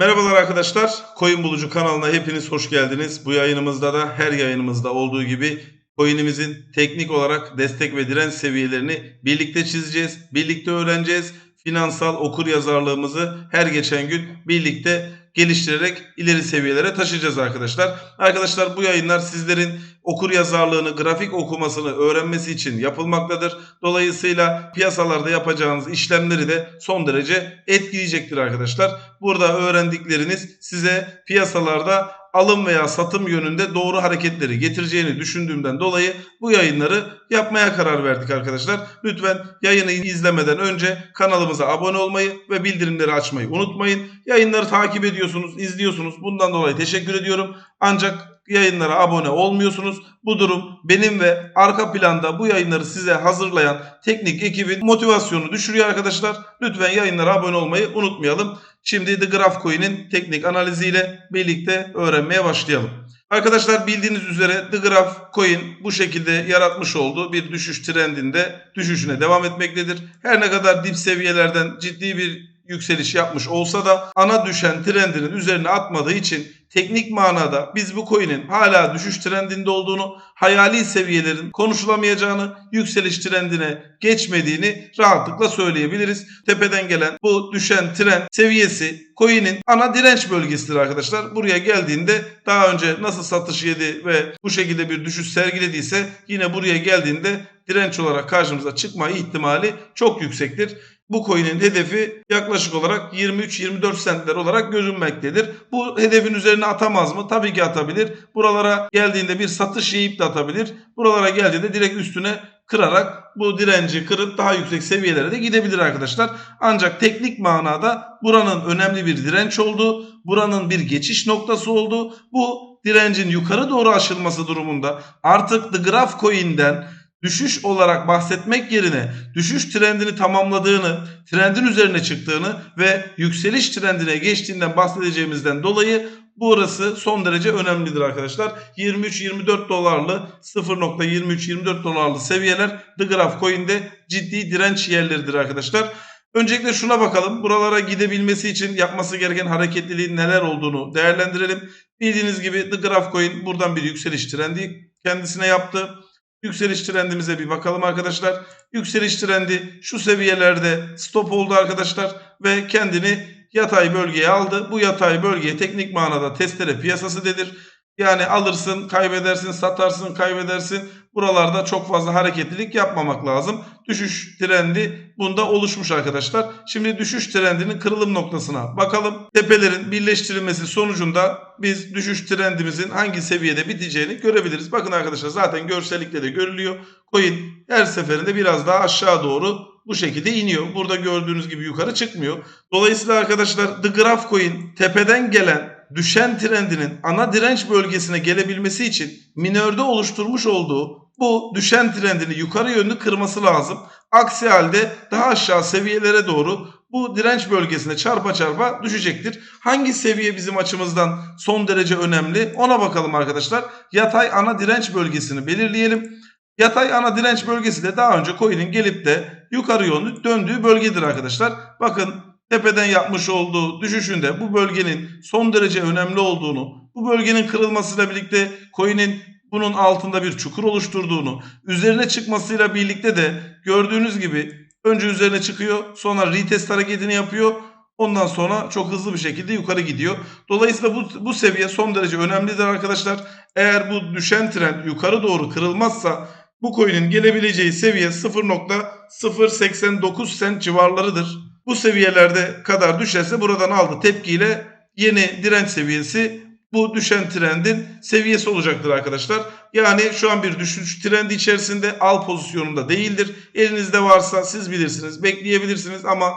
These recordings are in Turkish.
Merhabalar arkadaşlar. Coin Bulucu kanalına hepiniz hoş geldiniz. Bu yayınımızda da her yayınımızda olduğu gibi coin'imizin teknik olarak destek ve direnç seviyelerini birlikte çizeceğiz, birlikte öğreneceğiz. Finansal okur yazarlığımızı her geçen gün birlikte geliştirerek ileri seviyelere taşıyacağız arkadaşlar. Arkadaşlar bu yayınlar sizlerin okur yazarlığını, grafik okumasını öğrenmesi için yapılmaktadır. Dolayısıyla piyasalarda yapacağınız işlemleri de son derece etkileyecektir arkadaşlar. Burada öğrendikleriniz size piyasalarda alım veya satım yönünde doğru hareketleri getireceğini düşündüğümden dolayı bu yayınları yapmaya karar verdik arkadaşlar. Lütfen yayını izlemeden önce kanalımıza abone olmayı ve bildirimleri açmayı unutmayın. Yayınları takip ediyorsunuz, izliyorsunuz. Bundan dolayı teşekkür ediyorum. Ancak yayınlara abone olmuyorsunuz. Bu durum benim ve arka planda bu yayınları size hazırlayan teknik ekibin motivasyonu düşürüyor arkadaşlar. Lütfen yayınlara abone olmayı unutmayalım. Şimdi The Graph Coin'in teknik analiziyle birlikte öğrenmeye başlayalım. Arkadaşlar bildiğiniz üzere The Graph Coin bu şekilde yaratmış olduğu bir düşüş trendinde düşüşüne devam etmektedir. Her ne kadar dip seviyelerden ciddi bir yükseliş yapmış olsa da ana düşen trendinin üzerine atmadığı için teknik manada biz bu coin'in hala düşüş trendinde olduğunu, hayali seviyelerin konuşulamayacağını, yükseliş trendine geçmediğini rahatlıkla söyleyebiliriz. Tepeden gelen bu düşen trend seviyesi coin'in ana direnç bölgesidir arkadaşlar. Buraya geldiğinde daha önce nasıl satış yedi ve bu şekilde bir düşüş sergilediyse yine buraya geldiğinde direnç olarak karşımıza çıkma ihtimali çok yüksektir. Bu coin'in hedefi yaklaşık olarak 23-24 centler olarak görünmektedir. Bu hedefin üzerine atamaz mı? Tabii ki atabilir. Buralara geldiğinde bir satış yiyip de atabilir. Buralara geldiğinde direkt üstüne kırarak bu direnci kırıp daha yüksek seviyelere de gidebilir arkadaşlar. Ancak teknik manada buranın önemli bir direnç olduğu, buranın bir geçiş noktası olduğu, bu direncin yukarı doğru aşılması durumunda artık The Graph Coin'den düşüş olarak bahsetmek yerine düşüş trendini tamamladığını, trendin üzerine çıktığını ve yükseliş trendine geçtiğinden bahsedeceğimizden dolayı burası son derece önemlidir arkadaşlar. 23-24 dolarlı 0.23-24 dolarlı seviyeler The Graph Coin'de ciddi direnç yerleridir arkadaşlar. Öncelikle şuna bakalım. Buralara gidebilmesi için yapması gereken hareketliliğin neler olduğunu değerlendirelim. Bildiğiniz gibi The Graph Coin buradan bir yükseliş trendi kendisine yaptı. Yükseliş trendimize bir bakalım arkadaşlar. Yükseliş trendi şu seviyelerde stop oldu arkadaşlar ve kendini yatay bölgeye aldı. Bu yatay bölgeye teknik manada testere piyasası dedir. Yani alırsın, kaybedersin, satarsın, kaybedersin. Buralarda çok fazla hareketlilik yapmamak lazım. Düşüş trendi bunda oluşmuş arkadaşlar. Şimdi düşüş trendinin kırılım noktasına bakalım. Tepelerin birleştirilmesi sonucunda biz düşüş trendimizin hangi seviyede biteceğini görebiliriz. Bakın arkadaşlar zaten görsellikle de görülüyor. Coin her seferinde biraz daha aşağı doğru bu şekilde iniyor. Burada gördüğünüz gibi yukarı çıkmıyor. Dolayısıyla arkadaşlar The Graph Coin tepeden gelen düşen trendinin ana direnç bölgesine gelebilmesi için minörde oluşturmuş olduğu bu düşen trendini yukarı yönlü kırması lazım. Aksi halde daha aşağı seviyelere doğru bu direnç bölgesine çarpa çarpa düşecektir. Hangi seviye bizim açımızdan son derece önemli ona bakalım arkadaşlar. Yatay ana direnç bölgesini belirleyelim. Yatay ana direnç bölgesi de daha önce coin'in gelip de yukarı yönlü döndüğü bölgedir arkadaşlar. Bakın tepeden yapmış olduğu düşüşünde bu bölgenin son derece önemli olduğunu, bu bölgenin kırılmasıyla birlikte coin'in bunun altında bir çukur oluşturduğunu, üzerine çıkmasıyla birlikte de gördüğünüz gibi önce üzerine çıkıyor, sonra retest hareketini yapıyor. Ondan sonra çok hızlı bir şekilde yukarı gidiyor. Dolayısıyla bu, bu seviye son derece önemlidir arkadaşlar. Eğer bu düşen trend yukarı doğru kırılmazsa bu coin'in gelebileceği seviye 0.089 cent civarlarıdır. Bu seviyelerde kadar düşerse buradan aldı tepkiyle yeni direnç seviyesi bu düşen trendin seviyesi olacaktır arkadaşlar. Yani şu an bir düşüş trendi içerisinde al pozisyonunda değildir. Elinizde varsa siz bilirsiniz bekleyebilirsiniz ama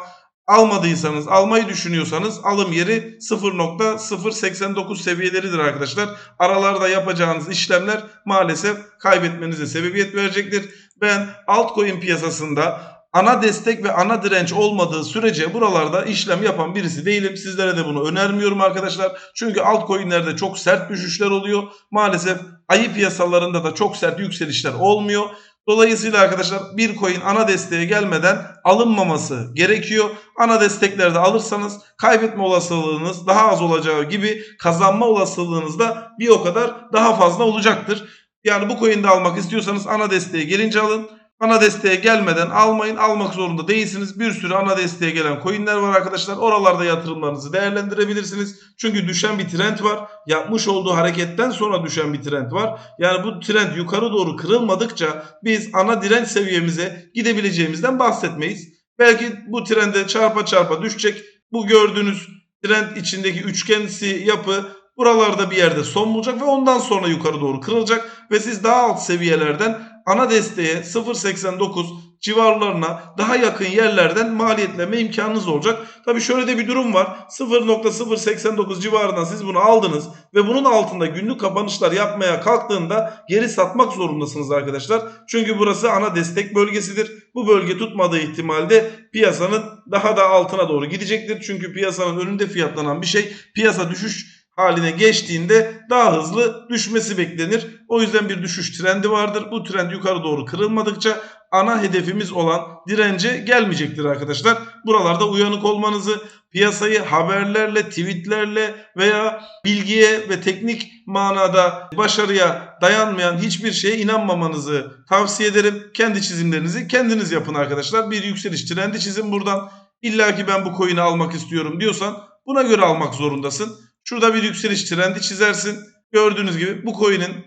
almadıysanız almayı düşünüyorsanız alım yeri 0.089 seviyeleridir arkadaşlar. Aralarda yapacağınız işlemler maalesef kaybetmenize sebebiyet verecektir. Ben altcoin piyasasında ana destek ve ana direnç olmadığı sürece buralarda işlem yapan birisi değilim. Sizlere de bunu önermiyorum arkadaşlar. Çünkü altcoin'lerde çok sert düşüşler oluyor. Maalesef ayı piyasalarında da çok sert yükselişler olmuyor. Dolayısıyla arkadaşlar bir coin ana desteğe gelmeden alınmaması gerekiyor. Ana desteklerde alırsanız kaybetme olasılığınız daha az olacağı gibi kazanma olasılığınız da bir o kadar daha fazla olacaktır. Yani bu coin'de almak istiyorsanız ana desteğe gelince alın. Ana desteğe gelmeden almayın. Almak zorunda değilsiniz. Bir sürü ana desteğe gelen coinler var arkadaşlar. Oralarda yatırımlarınızı değerlendirebilirsiniz. Çünkü düşen bir trend var. Yapmış olduğu hareketten sonra düşen bir trend var. Yani bu trend yukarı doğru kırılmadıkça biz ana direnç seviyemize gidebileceğimizden bahsetmeyiz. Belki bu trende çarpa çarpa düşecek. Bu gördüğünüz trend içindeki üçgensi yapı buralarda bir yerde son bulacak ve ondan sonra yukarı doğru kırılacak ve siz daha alt seviyelerden ana desteğe 0.89 civarlarına daha yakın yerlerden maliyetleme imkanınız olacak. Tabi şöyle de bir durum var. 0.089 civarından siz bunu aldınız ve bunun altında günlük kapanışlar yapmaya kalktığında geri satmak zorundasınız arkadaşlar. Çünkü burası ana destek bölgesidir. Bu bölge tutmadığı ihtimalde piyasanın daha da altına doğru gidecektir. Çünkü piyasanın önünde fiyatlanan bir şey piyasa düşüş haline geçtiğinde daha hızlı düşmesi beklenir. O yüzden bir düşüş trendi vardır. Bu trend yukarı doğru kırılmadıkça ana hedefimiz olan dirence gelmeyecektir arkadaşlar. Buralarda uyanık olmanızı, piyasayı haberlerle, tweetlerle veya bilgiye ve teknik manada başarıya dayanmayan hiçbir şeye inanmamanızı tavsiye ederim. Kendi çizimlerinizi kendiniz yapın arkadaşlar. Bir yükseliş trendi çizin buradan. İlla ki ben bu coin'i almak istiyorum diyorsan buna göre almak zorundasın. Şurada bir yükseliş trendi çizersin. Gördüğünüz gibi bu coin'in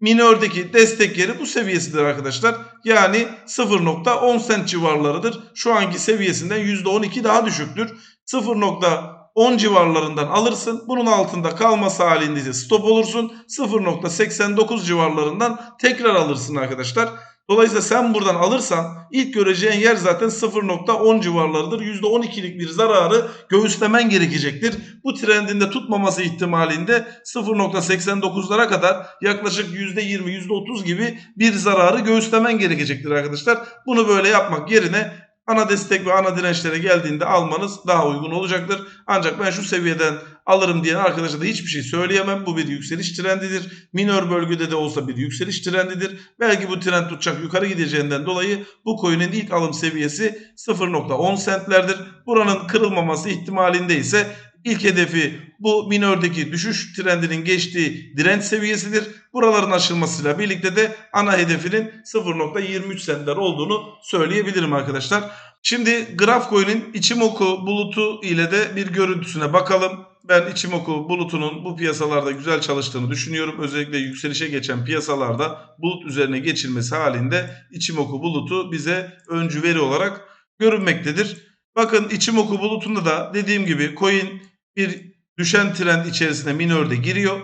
minördeki destek yeri bu seviyesidir arkadaşlar. Yani 0.10 sent civarlarıdır. Şu anki seviyesinden %12 daha düşüktür. 0.10 civarlarından alırsın. Bunun altında kalması halinde stop olursun. 0.89 civarlarından tekrar alırsın arkadaşlar. Dolayısıyla sen buradan alırsan ilk göreceğin yer zaten 0.10 civarlarıdır. %12'lik bir zararı göğüslemen gerekecektir. Bu trendinde tutmaması ihtimalinde 0.89'lara kadar yaklaşık %20, %30 gibi bir zararı göğüslemen gerekecektir arkadaşlar. Bunu böyle yapmak yerine ana destek ve ana dirençlere geldiğinde almanız daha uygun olacaktır. Ancak ben şu seviyeden alırım diyen arkadaşa da hiçbir şey söyleyemem. Bu bir yükseliş trendidir. Minör bölgede de olsa bir yükseliş trendidir. Belki bu trend tutacak yukarı gideceğinden dolayı bu coin'in ilk alım seviyesi 0.10 centlerdir. Buranın kırılmaması ihtimalinde ise İlk hedefi bu minördeki düşüş trendinin geçtiği direnç seviyesidir. Buraların aşılmasıyla birlikte de ana hedefinin 0.23 centler olduğunu söyleyebilirim arkadaşlar. Şimdi Grafcoin'in Ichimoku bulutu ile de bir görüntüsüne bakalım. Ben Ichimoku bulutunun bu piyasalarda güzel çalıştığını düşünüyorum. Özellikle yükselişe geçen piyasalarda bulut üzerine geçilmesi halinde Ichimoku bulutu bize öncü veri olarak görünmektedir. Bakın Ichimoku bulutunda da dediğim gibi coin bir düşen trend içerisine minörde giriyor.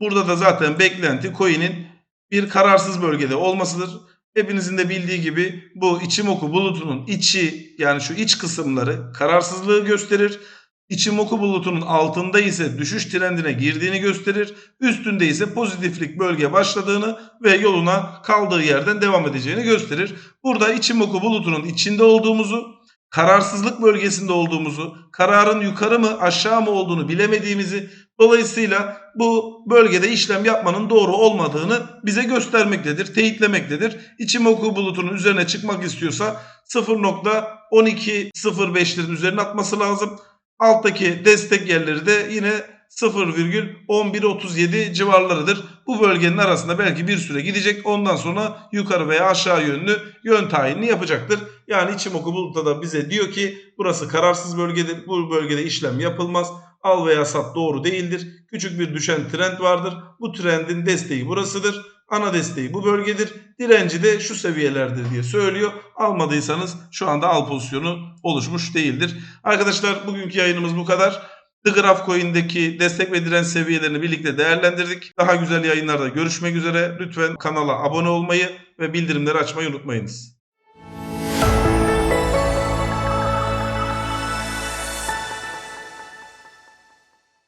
Burada da zaten beklenti coin'in bir kararsız bölgede olmasıdır. Hepinizin de bildiği gibi bu Ichimoku bulutunun içi yani şu iç kısımları kararsızlığı gösterir. Ichimoku bulutunun altında ise düşüş trendine girdiğini gösterir. Üstünde ise pozitiflik bölge başladığını ve yoluna kaldığı yerden devam edeceğini gösterir. Burada Ichimoku bulutunun içinde olduğumuzu kararsızlık bölgesinde olduğumuzu, kararın yukarı mı aşağı mı olduğunu bilemediğimizi, dolayısıyla bu bölgede işlem yapmanın doğru olmadığını bize göstermektedir, teyitlemektedir. İçimoku bulutunun üzerine çıkmak istiyorsa 0.1205'lerin üzerine atması lazım. Alttaki destek yerleri de yine 0,1137 civarlarıdır. Bu bölgenin arasında belki bir süre gidecek. Ondan sonra yukarı veya aşağı yönlü yön tayinini yapacaktır. Yani Ichimoku Bulut'ta da bize diyor ki burası kararsız bölgedir. Bu bölgede işlem yapılmaz. Al veya sat doğru değildir. Küçük bir düşen trend vardır. Bu trendin desteği burasıdır. Ana desteği bu bölgedir. Direnci de şu seviyelerdir diye söylüyor. Almadıysanız şu anda al pozisyonu oluşmuş değildir. Arkadaşlar bugünkü yayınımız bu kadar. The Graph Coin'deki destek ve direnç seviyelerini birlikte değerlendirdik. Daha güzel yayınlarda görüşmek üzere. Lütfen kanala abone olmayı ve bildirimleri açmayı unutmayınız.